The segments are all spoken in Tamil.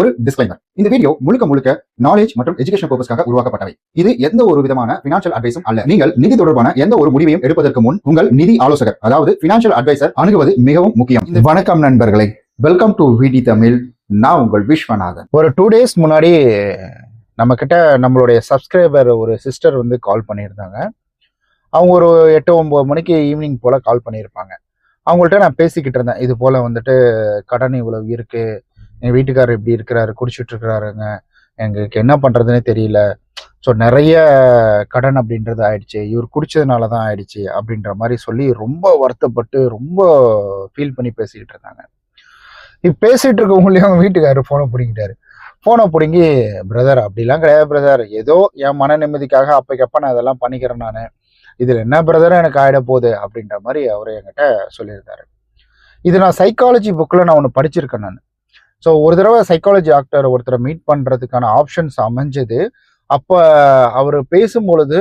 ஒரு டிஸ்க்ளைமர் இந்த வீடியோ முழுக்க முழுக்க நாலேஜ் மற்றும் எஜுகேஷன் பர்பஸ்க்காக உருவாக்கப்பட்டவை. இது எந்த ஒரு விதமான பினான்சியல் அட்வைஸும் அல்ல. நீங்கள் நிதி தொடர்பான எந்த ஒரு முடிவையும் எடுப்பதற்கு முன் உங்கள் நிதி ஆலோசகர் அதாவது பினான்சியல் அட்வைசர் அணுகுவது மிகவும் முக்கியம். வணக்கம் நண்பர்களே. வெல்கம் டு விடி தமிழ் நான் உங்கள் விஸ்வநாதன். ஒரு டூ டேஸ் முன்னாடி நம்ம கிட்ட நம்மளுடைய சப்ஸ்கிரைபர் ஒரு சிஸ்டர் வந்து கால் பண்ணியிருந்தாங்க. அவங்க ஒரு எட்டு ஒம்பது மணிக்கு ஈவினிங் போல் கால் பண்ணியிருப்பாங்க. அவங்கள்ட்ட நான் பேசிக்கிட்டு இருந்தேன். இது போல் வந்துட்டு கடன் இவ்வளவு இருக்குது என் வீட்டுக்காரர் இப்படி இருக்கிறாரு குடிச்சிட்டு இருக்கிறாருங்க. எங்களுக்கு என்ன பண்ணுறதுனே தெரியல. ஸோ நிறைய கடன் அப்படின்றது ஆயிடுச்சு. இவர் குடிச்சதுனால தான் ஆயிடுச்சு அப்படின்ற மாதிரி சொல்லி ரொம்ப வருத்தப்பட்டு ரொம்ப ஃபீல் பண்ணி பேசிக்கிட்டு இருந்தாங்க. இப்போ பேசிட்டு இருக்கவங்களையும் அவங்க வீட்டுக்காரர் ஃபோனை பிடிக்கிட்டாரு ஃபோனை பிடுங்கி பிரதர் அப்படிலாம் கிடையாது பிரதர் ஏதோ என் மன நிம்மதிக்காக அப்பைக்கப்ப நான் இதெல்லாம் பண்ணிக்கிறேன் நான். இதில் என்ன பிரதர் எனக்கு ஆயிட போகுது? அப்படின்ற மாதிரி அவர் என்கிட்ட சொல்லியிருந்தாரு. இது நான் சைக்காலஜி புக்கில் நான் ஒன்று படிச்சிருக்கேன் நான். ஸோ ஒரு தடவை சைக்காலஜி டாக்டர் ஒருத்தரை மீட் பண்ணுறதுக்கான ஆப்ஷன்ஸ் அமைஞ்சது. அப்போ அவர் பேசும்பொழுது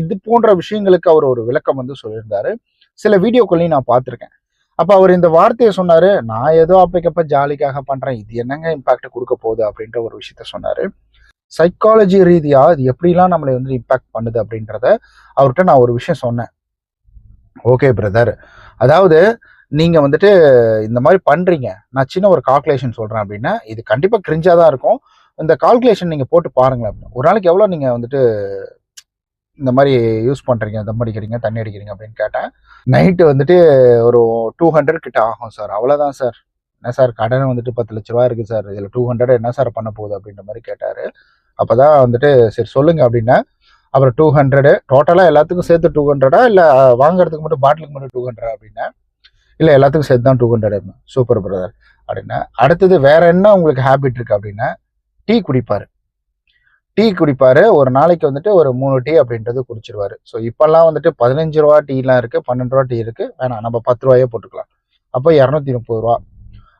இது போன்ற விஷயங்களுக்கு அவர் ஒரு விளக்கம் வந்து சொல்லியிருந்தாரு. சில வீடியோக்கள்லையும் நான் பார்த்துருக்கேன். அப்போ அவர் இந்த வார்த்தையை சொன்னார் நான் ஏதோ அப்பைக்கப்ப ஜாலிக்காக பண்ணுறேன் இது என்னங்க இம்பாக்ட் கொடுக்க போகுது? அப்படின்ற ஒரு விஷயத்த சொன்னார். சைக்காலஜி ரீதியாக அது எப்படிலாம் நம்மளை வந்து இம்பாக்ட் பண்ணுது அப்படின்றத அவர்கிட்ட நான் ஒரு விஷயம் சொன்னேன். ஓகே பிரதர் அதாவது நீங்கள் வந்துட்டு இந்த மாதிரி பண்ணுறீங்க நான் சின்ன ஒரு கால்குலேஷன் சொல்கிறேன் அப்படின்னா இது கண்டிப்பாக கிரிஞ்சாக தான் இருக்கும். இந்த கால்குலேஷன் நீங்கள் போட்டு பாருங்களேன் அப்படின்னு. ஒரு நாளைக்கு எவ்வளோ நீங்கள் வந்துட்டு இந்த மாதிரி யூஸ் பண்ணுறீங்க தம் அடிக்கிறீங்க தண்ணி அடிக்கிறீங்க அப்படின்னு கேட்டேன். நைட்டு வந்துட்டு ஒரு டூ ஹண்ட்ரட் கிட்ட ஆகும் சார் அவ்வளோதான் சார் என்ன சார் கடன் வந்துட்டு பத்து லட்ச ரூபா இருக்குது சார் இதில் டூ ஹண்ட்ரட் என்ன சார் பண்ண போகுது அப்படின்ற மாதிரி கேட்டார். அப்போ தான் வந்துட்டு சரி சொல்லுங்கள் அப்படின்னா அப்புறம் டூ ஹண்ட்ரடு டோட்டலாக எல்லாத்துக்கும் சேர்த்து டூ ஹண்ட்ரடா இல்லை வாங்குறதுக்கு மட்டும் பாட்டிலுக்கு மட்டும் டூ ஹண்ட்ரட் அப்படின்னா இல்லை எல்லாத்துக்கும் சேர்த்து தான் டூ ஹண்ட்ரட் சூப்பர் பிரதர் அப்படின்னா அடுத்தது வேற என்ன உங்களுக்கு ஹேபிட் இருக்கு அப்படின்னா டீ குடிப்பாரு. டீ குடிப்பாரு ஒரு நாளைக்கு வந்துட்டு ஒரு மூணு டீ அப்படின்றது குடிச்சிருவாரு. ஸோ இப்போல்லாம் வந்துட்டு பதினஞ்சு ரூபா டீலாம் இருக்கு பன்னெண்டு ரூபா டீ இருக்கு. வேணாம் நம்ம பத்து ரூபாயே போட்டுக்கலாம். அப்போ இரநூத்தி முப்பது ரூபா.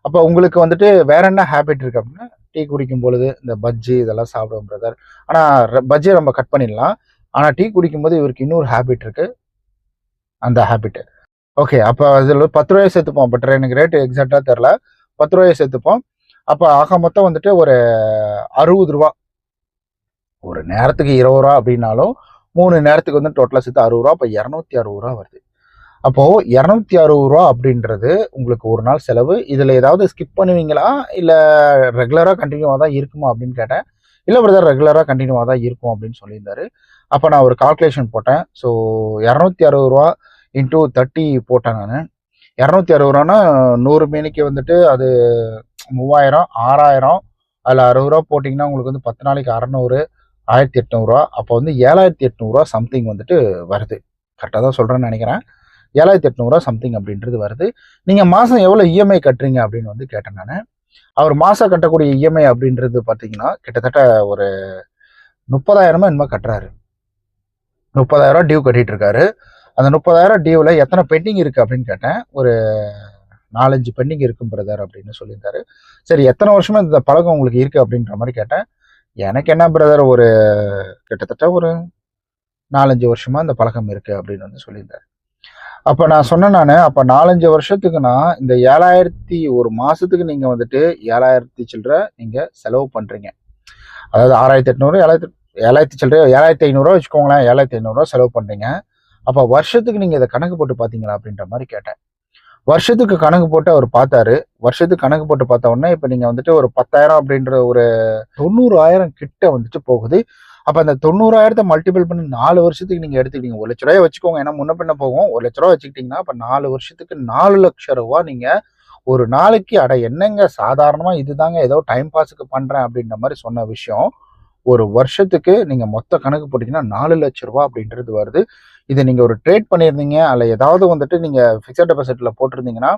அப்போ உங்களுக்கு வந்துட்டு வேற என்ன ஹேபிட் இருக்கு அப்படின்னா டீ குடிக்கும் பொழுது இந்த பஜ்ஜி இதெல்லாம் சாப்பிடுவோம் பிரதர் ஆனால் பஜ்ஜியை நம்ம கட் பண்ணிடலாம். ஆனால் டீ குடிக்கும்போது இவருக்கு இன்னொரு ஹேபிட் இருக்கு. அந்த ஹேபிட்டு ஓகே அப்போ அதில் பத்து ரூபாயை சேர்த்துப்போம். பட் எனக்கு ரேட்டு எக்ஸாக்டாக தெரில பத்து ரூபாயை சேர்த்துப்போம். அப்போ ஆக மொத்தம் வந்துட்டு ஒரு அறுபது ரூபா. ஒரு நேரத்துக்கு இருபது ரூபா அப்படின்னாலும் மூணு நேரத்துக்கு வந்து டோட்டலாக சேர்த்து அறுபது ரூபா. அப்போ இரநூத்தி அறுபது ரூபா வருது. அப்போது இரநூத்தி அறுபது ரூபா அப்படின்றது உங்களுக்கு ஒரு நாள் செலவு. இதில் ஏதாவது ஸ்கிப் பண்ணுவீங்களா? இல்லை ரெகுலராக கண்டினியூவாக தான் இருக்குமா அப்படின்னு கேட்டேன். இல்லை பிரதர் ரெகுலராக கண்டினியூவாக தான் இருக்கும் அப்படின்னு சொல்லியிருந்தாரு. அப்போ நான் ஒரு கால்குலேஷன் போட்டேன். ஸோ இரநூத்தி அறுபது ரூபா இன்டூ தேர்ட்டி போட்டேன் நான். இரநூத்தி அறுபது ரூபான்னா நூறு மீனிக்கு வந்துட்டு அது மூவாயிரம் ஆறாயிரம் அதில் அறுபது ரூபா போட்டிங்கன்னா உங்களுக்கு வந்து பத்து நாளைக்கு அறநூறு ஆயிரத்தி எட்நூறுரூவா அப்போ வந்து ஏழாயிரத்தி எட்நூறுரூவா சம்திங் வந்துட்டு வருது. கரெக்டாக தான் சொல்கிறேன்னு நினைக்கிறேன். ஏழாயிரத்தி எட்நூறுரூவா சம்திங் அப்படின்றது வருது. நீங்கள் மாதம் எவ்வளோ இஎம்ஐ கட்டுறீங்க அப்படின்னு வந்து கேட்டேன் நான். அவர் மாதம் கட்டக்கூடிய இஎம்ஐ அப்படின்றது பார்த்தீங்கன்னா கிட்டத்தட்ட ஒரு முப்பதாயிரமா என்னமோ கட்டுறாரு. முப்பதாயிரம் டியூ கட்டிட்டு இருக்காரு. அந்த முப்பதாயிரம் டியூவில் எத்தனை பெண்டிங் இருக்குது அப்படின்னு கேட்டேன். ஒரு நாலஞ்சு பெண்டிங் இருக்கும் பிரதர் அப்படின்னு சொல்லியிருந்தாரு. சரி எத்தனை வருஷமா இந்த பழக்கம் உங்களுக்கு இருக்குது அப்படின்ற மாதிரி கேட்டேன். எனக்கு என்ன பிரதர் ஒரு கிட்டத்தட்ட ஒரு நாலஞ்சு வருஷமா இந்த பழக்கம் இருக்கு அப்படின்னு வந்து சொல்லியிருந்தாரு. அப்போ நான் சொன்னேன் நான் அப்போ நாலஞ்சு வருஷத்துக்குன்னா இந்த ஏழாயிரத்தி ஒரு மாசத்துக்கு நீங்க வந்துட்டு ஏழாயிரத்தி சில்லற நீங்க செலவு பண்றீங்க. அதாவது ஆறாயிரத்தி எட்நூறு ஏழாயிரத்தி ஏழாயிரத்தி சில்லற ஏழாயிரத்தி ஐநூறுரூவா வச்சுக்கோங்களேன் ஏழாயிரத்தி ஐநூறுரூவா செலவு பண்றீங்க. அப்போ வருஷத்துக்கு நீங்கள் இதை கணக்கு போட்டு பார்த்தீங்களா அப்படின்ற மாதிரி கேட்டேன். வருஷத்துக்கு கணக்கு போட்டு அவர் பார்த்தாரு. வருஷத்துக்கு கணக்கு போட்டு பார்த்த உடனே இப்போ நீங்கள் வந்துட்டு ஒரு பத்தாயிரம் அப்படின்ற ஒரு தொண்ணூறாயிரம் கிட்ட வந்துட்டு போகுது. அப்போ அந்த தொண்ணூறாயிரத்தை மல்டிபிள் பண்ணி நாலு வருஷத்துக்கு நீங்கள் எடுத்துக்கிட்டீங்க. ஒரு லட்ச ரூபாய் வச்சுக்கோங்க. ஏன்னா முன்ன பின்ன போகும். ஒரு லட்ச ரூபா வச்சுக்கிட்டிங்கன்னா அப்போ நாலு வருஷத்துக்கு நாலு லட்ச ரூபா நீங்கள் ஒரு நாளைக்கு அட என்னங்க சாதாரணமாக இதுதாங்க ஏதோ டைம் பாஸுக்கு பண்ணுறேன் அப்படின்ற மாதிரி சொன்ன விஷயம். ஒரு வருஷத்துக்கு நீங்கள் மொத்த கணக்கு போட்டிங்கன்னா நாலு லட்ச ரூபா அப்படின்றது வருது. இதை நீங்கள் ஒரு ட்ரேட் பண்ணியிருந்தீங்க அல்ல ஏதாவது வந்துட்டு நீங்கள் ஃபிக்ஸட் டெபாசிட்டில் போட்டிருந்தீங்கன்னா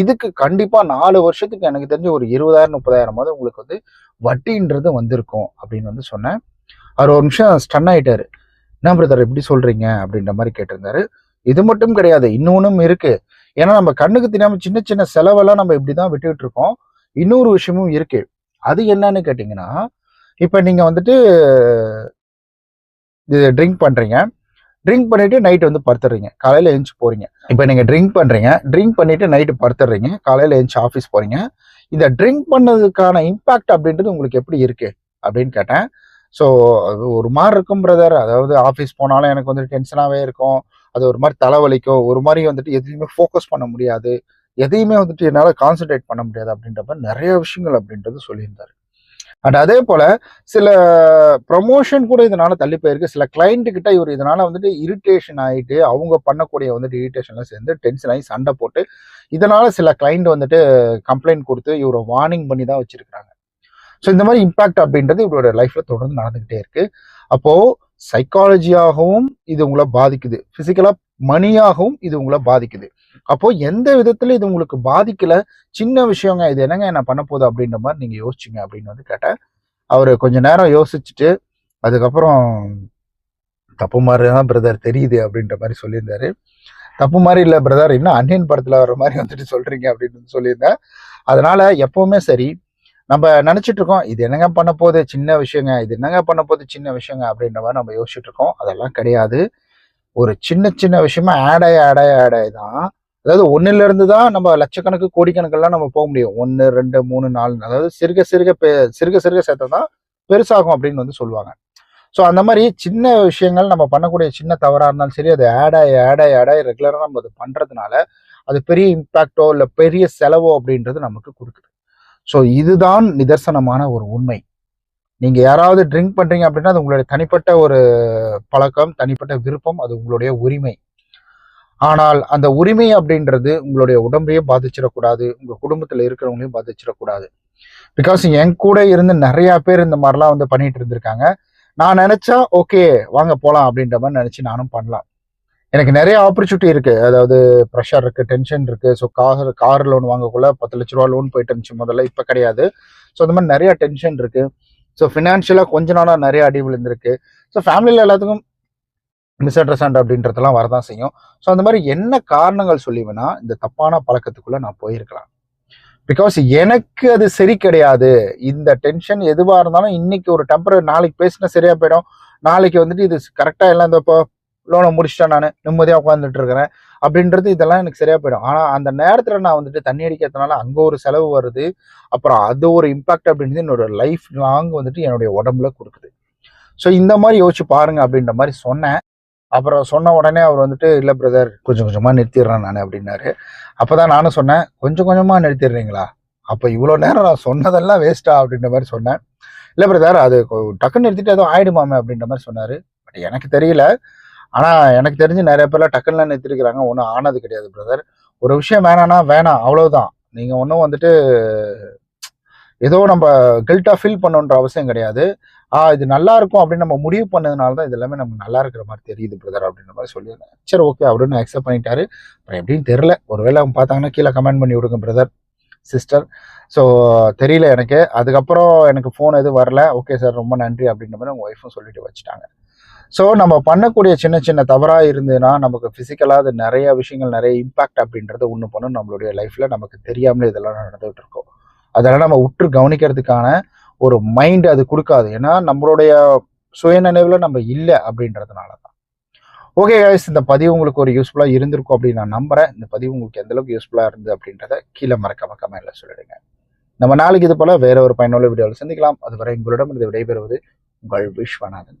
இதுக்கு கண்டிப்பாக நாலு வருஷத்துக்கு எனக்கு தெரிஞ்சு ஒரு இருபதாயிரம் முப்பதாயிரமாவது உங்களுக்கு வந்து வட்டின்றது வந்திருக்கும் அப்படின்னு வந்து சொன்னேன். அவர் ஒரு நிமிஷம் ஸ்டன் ஆகிட்டார் என்ன பிரதர் எப்படி சொல்கிறீங்க அப்படின்ற மாதிரி கேட்டிருந்தாரு. இது மட்டும் கிடையாது இன்னொன்னும் இருக்குது ஏன்னா நம்ம கண்ணுக்கு தெரியாமல் சின்ன சின்ன செலவெல்லாம் நம்ம இப்படிதான் விட்டுக்கிட்டு இருக்கோம். இன்னொரு விஷயமும் இருக்குது அது என்னன்னு கேட்டிங்கன்னா இப்போ நீங்கள் வந்துட்டு இது ட்ரிங்க் பண்ணுறீங்க ட்ரிங்க் பண்ணிவிட்டு நைட் வந்து படுத்துறீங்க. காலையில் எழுந்துச்சு போறீங்க. இப்போ நீங்கள் ட்ரிங்க் பண்ணுறீங்க ட்ரிங்க் பண்ணிவிட்டு நைட்டு படுத்துறீங்க. காலையில் எழுந்துச்சு ஆஃபீஸ் போகிறீங்க இந்த ட்ரிங்க் பண்ணதுக்கான இம்பாக்ட் அப்படின்றது உங்களுக்கு எப்படி இருக்குது அப்படின்னு கேட்டேன். ஸோ அது ஒரு மாதிரி இருக்கும் பிரதர் அதாவது ஆஃபீஸ் போனாலும் எனக்கு வந்து டென்ஷனாகவே இருக்கும். அது ஒரு மாதிரி தலைவலிக்கும். ஒரு மாதிரி வந்துட்டு எதுலையுமே ஃபோக்கஸ் பண்ண முடியாது. எதையுமே வந்துட்டு என்னால் கான்சென்ட்ரேட் பண்ண முடியாது அப்படின்றப்ப நிறைய விஷயங்கள் அப்படின்றது சொல்லியிருந்தாரு. அண்ட் அதே போல சில ப்ரமோஷன் கூட இதனால தள்ளி போயிருக்கு. சில கிளைண்ட் கிட்ட இவர் இதனால வந்துட்டு இரிட்டேஷன் ஆகிட்டு அவங்க பண்ணக்கூடிய வந்துட்டு இரிட்டேஷன்ல சேர்ந்து டென்ஷன் ஆகி சண்டை போட்டு இதனால சில கிளைண்ட் வந்துட்டு கம்ப்ளைண்ட் கொடுத்து இவரை வார்னிங் பண்ணி தான் வச்சிருக்கிறாங்க. ஸோ இந்த மாதிரி இம்பாக்ட் அப்படின்றது இவரோட லைஃப்ல தொடர்ந்து நடந்துகிட்டே இருக்கு. அப்போ சைக்காலஜியாகவும் இது உங்களை பாதிக்குது. பிசிக்கலா மணியாகவும் இது உங்களை பாதிக்குது. அப்போ எந்த விதத்துல இது உங்களுக்கு பாதிக்கல? சின்ன விஷயங்க இது என்னங்க என்ன பண்ண போகுது அப்படின்ற மாதிரி நீங்க யோசிச்சிங்க அப்படின்னு வந்து கேட்டேன் அவர் கொஞ்ச நேரம் யோசிச்சுட்டு அதுக்கப்புறம் தப்பு மாதிரி தான் பிரதர் தெரியுது அப்படின்ற மாதிரி சொல்லியிருந்தாரு. தப்பு மாதிரி இல்லை பிரதர் இன்னும் அன்னியன் படத்துல வர மாதிரி வந்துட்டு சொல்றீங்க அப்படின்னு சொல்லியிருந்தேன் அதனால எப்பவுமே சரி நம்ம நினைச்சிட்டு இருக்கோம் இது என்னங்க பண்ண போகுது? சின்ன விஷயங்க இது என்னங்க பண்ண போகுது? சின்ன விஷயங்க அப்படின்ற மாதிரி நம்ம யோசிச்சுட்டு இருக்கோம். அதெல்லாம் கிடையாது. ஒரு சின்ன சின்ன விஷயமா ஆட் ஆகி ஆட் தான் அதாவது ஒன்னுல இருந்து தான் நம்ம லட்சக்கணக்கு கோடிக்கணக்கெல்லாம் நம்ம போக முடியும். ஒன்று ரெண்டு மூணு நாலு அதாவது சிறுக சிறுக பெ- சிறுக சிறுக சேர்த்தா தான் பெருசாகும் அப்படின்னு வந்து சொல்லுவாங்க. ஸோ அந்த மாதிரி சின்ன விஷயங்கள் நம்ம பண்ணக்கூடிய சின்ன தவறாக இருந்தாலும் சரி அது ஆடாய் ஆடாய் ஆடாய் ரெகுலராக நம்ம அது பண்ணுறதுனால அது பெரிய இம்பேக்டோ இல்லை பெரிய செலவோ அப்படின்றது நமக்கு கொடுக்குது. ஸோ இதுதான் நிதர்சனமான ஒரு உண்மை. நீங்கள் யாராவது ட்ரிங்க் பண்ணுறீங்க அப்படின்னா அது உங்களுடைய தனிப்பட்ட ஒரு பழக்கம் தனிப்பட்ட விருப்பம் அது உங்களுடைய உரிமை. ஆனால் அந்த உரிமை அப்படின்றது உங்களுடைய உடம்பையும் பாதிச்சிடக்கூடாது உங்க குடும்பத்துல இருக்கிறவங்களையும் பாதிச்சிடக்கூடாது. பிகாஸ் என் கூட இருந்து நிறைய பேர் இந்த மாதிரிலாம் வந்து பண்ணிட்டு இருந்திருக்காங்க. நான் நினைச்சா ஓகே வாங்க போலாம் அப்படின்ற மாதிரி நினைச்சு நானும் பண்ணலாம். எனக்கு நிறைய ஆப்பர்ச்சுனிட்டி இருக்கு. அதாவது ப்ரெஷர் இருக்கு டென்ஷன் இருக்கு. ஸோ கார் கார் லோன் வாங்கக்குள்ள பத்து லட்ச ரூபா லோன் போயிட்டு இருந்துச்சு முதல்ல இப்போ கிடையாது. ஸோ அந்த மாதிரி நிறைய டென்ஷன் இருக்கு. ஸோ ஃபினான்ஷியலாக கொஞ்ச நாளாக நிறைய அடி விழுந்திருக்கு. ஸோ ஃபேமிலியில் எல்லாத்துக்கும் மிஸ் அண்டர்ஸ்டாண்ட் அப்படின்றதெல்லாம் வரதான் செய்யும். ஸோ அந்த மாதிரி என்ன காரணங்கள் சொல்லிவேனா இந்த தப்பான பழக்கத்துக்குள்ள நான் போயிருக்கலாம். பிகாஸ் எனக்கு அது சரி கிடையாது. இந்த டென்ஷன் எதுவாக இருந்தாலும் இன்னைக்கு ஒரு டெம்பரரி நாளைக்கு பேசினா சரியா போயிடும். நாளைக்கு வந்துட்டு இது கரெக்டாக எல்லாம் இந்த இப்போ லோனை முடிச்சிட்டேன் நான் நிம்மதியாக உட்காந்துட்டு இருக்கிறேன். அப்படின்றது இதெல்லாம் எனக்கு சரியா போயிடும். ஆனால் அந்த நேரத்தில் நான் வந்துட்டு தண்ணி அடிக்கிறதுனால அங்கே ஒரு செலவு வருது. அப்புறம் அது ஒரு இம்பாக்ட் அப்படின்றது என்னோட லைஃப் லாங் வந்துட்டு என்னுடைய உடம்புல கொடுக்குது. ஸோ இந்த மாதிரி யோசிச்சு பாருங்க அப்படின்ற மாதிரி சொன்னேன். அப்புறம் சொன்ன உடனே அவர் வந்துட்டு இல்லை பிரதர் கொஞ்சம் கொஞ்சமாக நிறுத்திடுறேன் நான் அப்படின்னாரு. அப்போதான் நானும் சொன்னேன் கொஞ்சம் கொஞ்சமாக நிறுத்திடுறீங்களா? அப்போ இவ்வளோ நேரம் நான் சொன்னதெல்லாம் வேஸ்ட்டா அப்படின்ற மாதிரி சொன்னேன். இல்லை பிரதர் அது டக்குன்னு நிறுத்திட்டு எதுவும் ஆயிடுமாமே அப்படின்ற மாதிரி சொன்னார். பட் எனக்கு தெரியல. ஆனால் எனக்கு தெரிஞ்சு நிறைய பேர்லாம் டக்குன்னுலாம் நிறுத்திருக்கிறாங்க. ஒன்றும் ஆனது கிடையாது பிரதர் ஒரு விஷயம் வேணான்னா வேணாம் அவ்வளோதான் நீங்கள் ஒன்றும் வந்துட்டு ஏதோ நம்ம கில்ட்டாக ஃபீல் பண்ணணுன்ற அவசியம் கிடையாது. ஆ இது நல்லா இருக்கும் அப்படின்னு நம்ம முடிவு பண்ணதுனால தான் இது எல்லாமே நமக்கு நல்லா இருக்கிற மாதிரி தெரியுது பிரதர் அப்படின்ற மாதிரி சொல்லியிருந்தேன். சரி ஓகே அப்படின்னு அக்செப்ட் பண்ணிட்டாரு. அப்புறம் எப்படின்னு தெரில ஒருவேளை அவங்க பார்த்தாங்கன்னா கீழே கமெண்ட் பண்ணி விடுங்க பிரதர் சிஸ்டர் ஸோ தெரியல எனக்கு. அதுக்கப்புறம் எனக்கு ஃபோன் எதுவும் வரல. ஓகே சார் ரொம்ப நன்றி அப்படின்ற மாதிரி அவங்க ஒய்ஃபும் சொல்லிட்டு வச்சுட்டாங்க. ஸோ நம்ம பண்ணக்கூடிய சின்ன சின்ன தவறாக இருந்ததுன்னா நமக்கு ஃபிசிக்கலாக அது நிறைய விஷயங்கள் நிறைய இம்பாக்ட் அப்படின்றத ஒன்று பண்ணும். நம்மளுடைய லைஃப்பில் நமக்கு தெரியாமலே இதெல்லாம் நடந்துகிட்டு இருக்கோம். அதெல்லாம் நம்ம உற்று கவனிக்கிறதுக்கான ஒரு மைண்ட் அது கொடுக்காது. ஏன்னா நம்மளுடைய சுயநினைவில் நம்ம இல்லை அப்படின்றதுனால தான். ஓகே கைஸ் இந்த பதிவு உங்களுக்கு ஒரு யூஸ்ஃபுல்லாக இருந்திருக்கும் அப்படின்னு நான் நம்புகிறேன் இந்த பதிவு உங்களுக்கு எந்த அளவுக்கு யூஸ்ஃபுல்லாக இருந்தது அப்படின்றத கீழே மறக்காம கமெண்ட்ல சொல்லிடுங்க. நம்ம நாளைக்கு இது போல் வேற ஒரு பயனுள்ள வீடியோவில் சந்திக்கலாம். அதுவரை உங்களிடம் இருந்து விடைபெறுவது உங்கள் விஸ்வநாதன்.